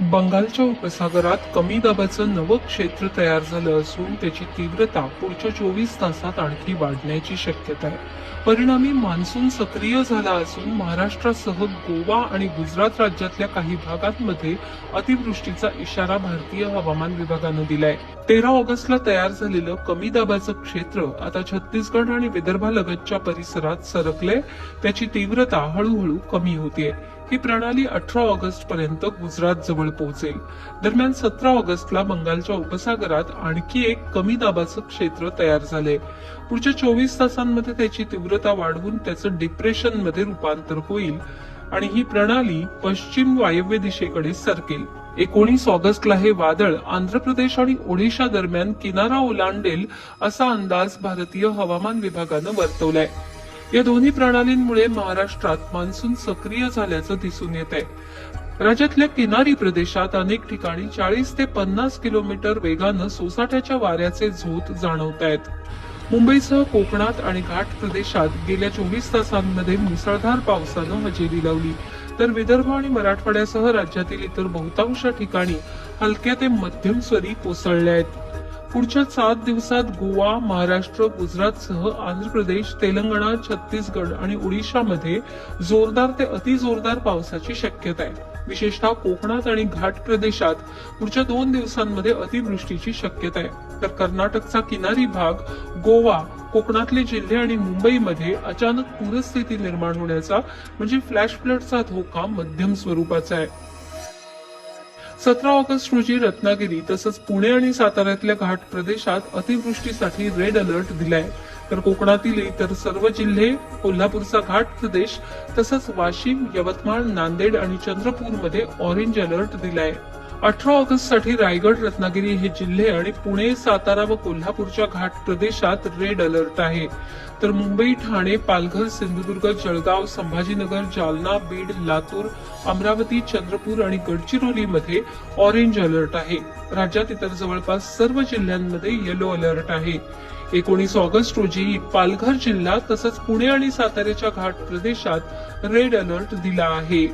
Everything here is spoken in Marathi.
बंगालच्या उपसागरात कमी दाबाचं नवं क्षेत्र तयार झालं असून त्याची तीव्रता पुढच्या चोवीस तासात आणखी वाढण्याची शक्यता आहे. परिणामी मान्सून सक्रिय झाला असून महाराष्ट्रासह गोवा आणि गुजरात राज्यातल्या काही भागांमध्ये अतिवृष्टीचा इशारा भारतीय हवामान विभागानं दिलाय. तेरा ऑगस्टला तयार झालेलं कमी दाबाचं क्षेत्र आता छत्तीसगड आणि विदर्भालगतच्या परिसरात सरकले त्याची तीव्रता हळूहळू कमी होतीये. ही प्रणाली अठरा ऑगस्ट पर्यंत गुजरात जवळ पोहोचेल. दरम्यान सतरा ऑगस्टला बंगालच्या उपसागरात आणखी एक कमी दाबाचं क्षेत्र तयार झाले पुढच्या चोवीस तासांमध्ये त्याची तीव्रता वाढवून त्याचं डिप्रेशनमध्ये रूपांतर होईल आणि ही प्रणाली पश्चिम वायव्य दिशेकडे सरकेल. एकोणीस ऑगस्टला हे वादळ आंध्र प्रदेश आणि ओडिशा दरम्यान किनारा ओलांडेल असा अंदाज भारतीय हवामान विभागानं वर्तवलाय. या दोन्ही प्रणालींमुळे महाराष्ट्रात मान्सून सक्रिय झाल्याचं दिसून येत आहे राज्यातल्या किनारी प्रदेशात अनेक ठिकाणी चाळीस ते पन्नास किलोमीटर वेगानं सोसाट्याच्या वाऱ्याचे झोत जाणवत आहेत मुंबईसह कोकणात आणि घाट प्रदेशात गेल्या चोवीस तासांमध्ये मुसळधार पावसानं हजेरी लावली. तर विदर्भ आणि मराठवाड्यासह राज्यातील इतर बहुतांश ठिकाणी हलक्या ते मध्यम सरी कोसळल्या आहेत पुढच्या सात दिवसात गोवा महाराष्ट्र गुजरातसह आंध्र प्रदेश तेलंगणा छत्तीसगड आणि ओडिशामध्ये जोरदार ते अतिजोरदार पावसाची शक्यता आहे. विशेषतः कोकणात आणि घाट प्रदेशात पुढच्या दोन दिवसांमध्ये अतिवृष्टीची शक्यता आहे. तर कर्नाटकचा किनारी भाग गोवा कोकणातले जिल्हे आणि मुंबईमध्ये अचानक पूरस्थिती निर्माण होण्याचा म्हणजे फ्लॅश फ्लडचा धोका मध्यम स्वरूपाचा आहे. सतरा ऑगस्ट रोजी रत्नागिरी तसंच पुणे आणि साताऱ्यातल्या घाट प्रदेशात अतिवृष्टीसाठी रेड अलर्ट दिलाय. तर कोकणातील इतर सर्व जिल्हे कोल्हापूरचा घाट प्रदेश तसंच वाशिम यवतमाळ नांदेड आणि चंद्रपूरमध्ये ऑरेंज अलर्ट दिलाय. अठरा ऑगस्टसाठी रायगड रत्नागिरी हे जिल्हे आणि पुणे सातारा व कोल्हापूरच्या घाट प्रदेशात रेड अलर्ट आहे. तर मुंबई ठाणे पालघर सिंधुदुर्ग जळगाव संभाजीनगर जालना बीड लातूर अमरावती चंद्रपूर आणि गडचिरोलीमध्ये ऑरेंज अलर्ट आहे. राज्यात इतर जवळपास सर्व जिल्ह्यांमध्ये येलो अलर्ट आहे. एकोणीस ऑगस्ट रोजी पालघर जिल्हा तसंच पुणे आणि साताऱ्याच्या घाट प्रदेशात रेड अलर्ट दिला आहे.